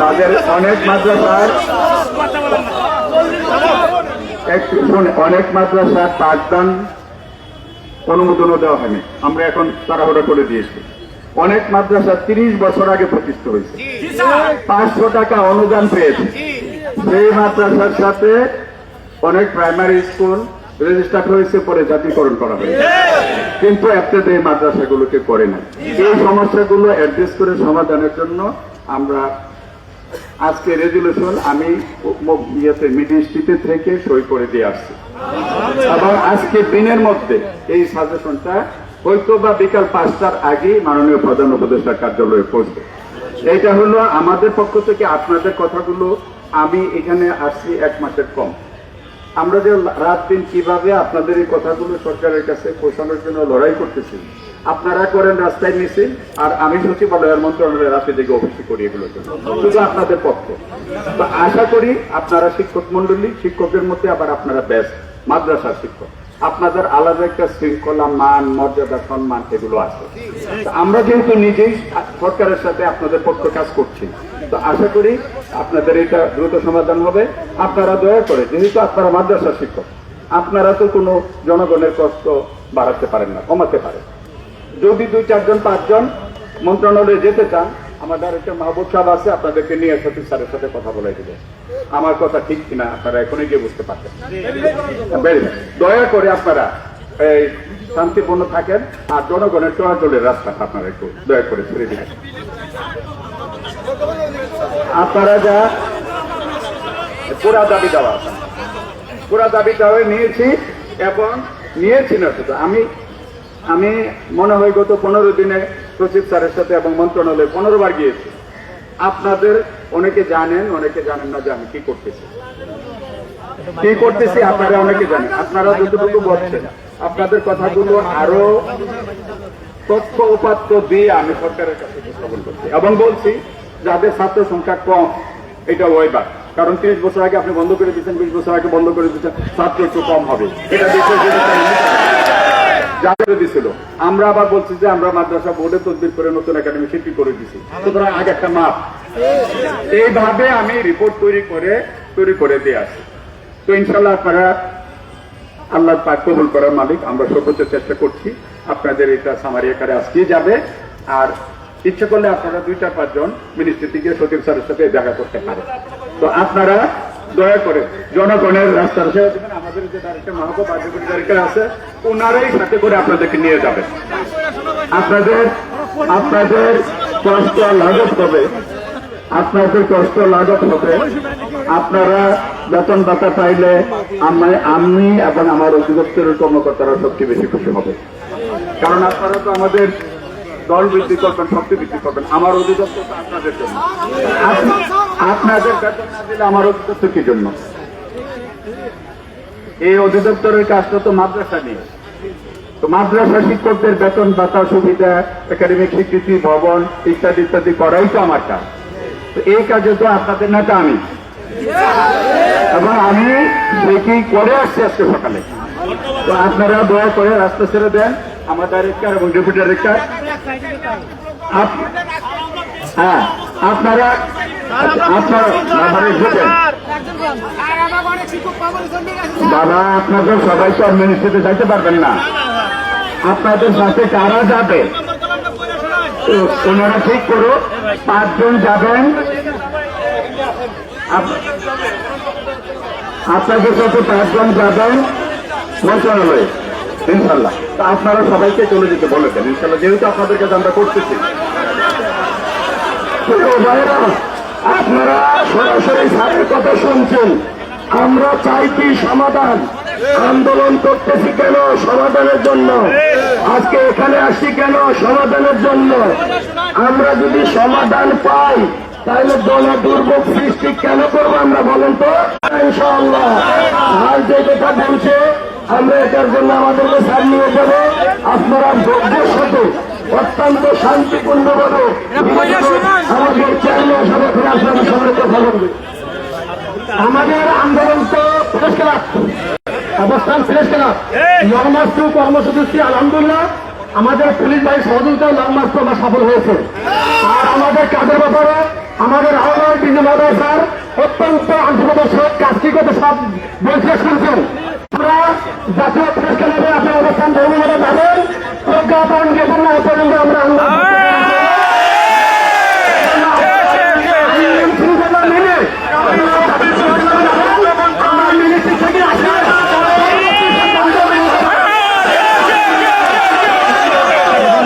তাদের অনেক মাদ্রাসার একটু অনেক মাদ্রাসার পাঠদান অনুমোদনও দেওয়া হয়নি। আমরা এখন তাড়াহুড়ো করে দিয়েছি। অনেক মাদ্রাসা তিরিশ বছর আগে প্রতিষ্ঠিত হয়েছে। পাঁচশো টাকা অনুদান পেয়েছে। সেই মাদ্রাসার সাথে অনেক প্রাইমারি স্কুল রেজিস্টার্ড হয়েছে পরে জাতীয়করণ করা হয়েছে। কিন্তু আপনাদের এই মাদ্রাসাগুলোকে করে না এই সমস্যাগুলো অ্যাড্রেস করে সমাধানের জন্য আমরা আজকে রেজুলেশন আমি ইয়েতে মিনিস্ট্রিতে থেকে সই করে দিয়ে আসছি। এবং আজকে দিনের মধ্যে এই সাজেশনটা হয়তো বা বিকাল পাঁচটার আগে মাননীয় প্রধান উপদেষ্টার কার্যালয়ে পৌঁছবে। এটা হলো আমাদের পক্ষ থেকে আপনাদের কথাগুলো। আমি এখানে আসছি এক মাসের কম। আমরা যে রাত দিন কীভাবে আপনাদের এই কথাগুলো সরকারের কাছে পৌঁছানোর জন্য লড়াই করতেছি আপনারা করেন রাস্তায় মিছিল আর আমি সচিবালয়ের মন্ত্রণালয়ের রাতে দিকে অফিসে করি জন্য শুধু আপনাদের পক্ষে। তো আশা করি আপনারা শিক্ষক মন্ডলী শিক্ষকের মধ্যে আবার আপনারা ব্যস্ত মাদ্রাসার শিক্ষক। আপনাদের আলাদা একটা শৃঙ্খলা মান মর্যাদা সম্মান এগুলো আছে। তো আমরা যেহেতু নিজেই সরকারের সাথে আপনাদের পক্ষ কাজ করছি তো আশা করি আপনাদের এটা দ্রুত সমাধান হবে। আপনারা দয়া করে যেহেতু আপনারা মাদ্রাসা শিক্ষক আপনারা তো কোনো জনগণের কষ্ট বাড়াতে পারেন না কমাতে পারেন। যদি দুই, চারজন, পাঁচজন মন্ত্রণালয়ে যেতে চান, আমার একটা মাহবুব সাহেব আছে, আপনাদেরকে নিয়ে সতীশ স্যারের সাথে কথা বলে দেবে। আমার কথা ঠিক কিনা আপনারা এখনই গিয়ে বুঝতে পারছেন। দয়া করে আপনারা এই শান্তিপূর্ণ থাকেন আর জনগণের চলাচলের রাস্তা আপনারা একটু দয়া করে ছেড়ে দিবেন। আপনারা যা পুরা দাবি দেওয়া পুরা দাবি দেওয়া নিয়েছি এবং নিয়েছি না শুধু, আমি আমি মনে হয় গত পনেরো দিনে সচিব স্যারের সাথে এবং মন্ত্রণালয়ে পনেরো বার গিয়েছি। আপনাদের অনেকে জানেন অনেকে জানেন না যে আমি কি করতেছি। কি করতেছি আপনারা অনেকে জানেন। আপনারা যতটুকু বলছেন, আপনাদের কথাগুলো আরও তথ্য উপাত্ত দিয়ে আমি সরকারের কাছে উপস্থাপন করছি এবং বলছি, যাদের ছাত্র সংখ্যা কম, এটা ওয়েবার কারণ তিরিশ বছর আগে আপনি বন্ধ করে দিচ্ছেন বিশ বছর আগে বন্ধ করে দিচ্ছেন ছাত্র একটু কম হবে। এটা যাদের দিছিল। আমরা আবার বলছি যে আমরা মাদ্রাসা বোর্ডে তদবির করে নতুন একাডেমি শিল্পী করে দিছি। সুতরাং আগে একটা মাপ। এইভাবে আমি রিপোর্ট তৈরি করে তৈরি করে দিয়ে আসি তো ইনশাল্লাহ আপনারা আল্লাহ পাক কবুল করার মালিক, আমরা সর্বোচ্চ চেষ্টা করছি। আপনাদের এটা সামারি আকারে আজকেই যাবে। আর ইচ্ছে করলে আপনারা দুই চার পাঁচজন মিনিস্ট্রি থেকে সচিব স্যারের সাথে দেখা করতে পারেন। তো আপনারা দয়া করে জনগণের রাস্তার সেবা আমাদের যে ডাইরেক্টর মাহবুব আছে ওনারাই সাথে করে আপনাদেরকে নিয়ে যাবেন আপনাদের আপনাদের কষ্ট লাঘব হবে। আপনাদের কষ্ট লাঘব হবে। আপনারা বেতন ভাতা পাইলে আমি এবং আমার অধিদপ্তরের কর্মকর্তারা সবচেয়ে বেশি খুশি হবে। কারণ আপনারা তো আমাদের দল বৃদ্ধি করবেন, শক্তি বৃদ্ধি করবেন, আমার অধিদপ্তর আপনাদের জন্য। আপনাদের বেতন দিলে আমার অধিদপ্তর কি জন্য? এই অধিদপ্তরের কাজটা তো মাদ্রাসা নিয়ে। তো মাদ্রাসা শিক্ষকদের বেতন ভাতা সুবিধা, একাডেমিক স্বীকৃতি, ভবন ইত্যাদি ইত্যাদি করাই তো আমার কাজ। তো এই কাজে তো আপনাদের নেতা আমি। এবং আমি সেটি করে আসছি আজকে সকালে। তো আপনারা দয়া করে রাস্তা ছেড়ে দেন। হ্যাঁ আপনারা আপনারা বাবা আপনাদের সবাই তো মিনিস্ট্রিতে যাইতে পারবেন না। আপনাদের সাথে কারা যাবে? ওনারা ঠিক করো পাঁচজন যাবেন। আপ- আপনাদের সাথে পাঁচজন যাবেন। মন্ত্রণালয়ে। ইনশাল্লাহ তো আপনারা সবাইকে চলে যেতে বলেছেন ইনশাল্লাহ যেহেতু আপনাদের কাছে আমরা করতেছি। আপনারা সরাসরি স্যারের কথা শুনছেন। আমরা চাইছি সমাধান। আন্দোলন করতেছি কেন সমাধানের জন্য? আজকে এখানে আসছি কেন সমাধানের জন্য? আমরা যদি সমাধান পাই, তাহলে দল দুর্ভোগ সৃষ্টি কেন করব আমরা বলেন তো? ইনশাআল্লাহ। আর যে কথা বলছে আমরা এটার জন্য আমাদেরকে সামনে যাব আপনারা ধৈর্যের সাথে, অত্যন্ত শান্তিপূর্ণ ভাবে আমাদের চেয়ারম্যান হিসাবে ফিরে আসবেন সবাইকে বলবেন আমাদের আন্দোলন তো অবস্থান ফ্রেশ খেলা। লং মার্চ টু কর্মসূচি আলহামদুলিল্লাহ। আমাদের পুলিশ বাহিনীর সহযোগিতা লংমাস্ট মার্চ আমরা সফল হয়েছে। আর আমাদের কাজের ব্যাপারে আমাদের আহ্বান বিজয় স্যার, অত্যন্ত আন্তর্জাতিক কাজটি করতে সব বলছে, শুনছেন। আমরা জাতীয়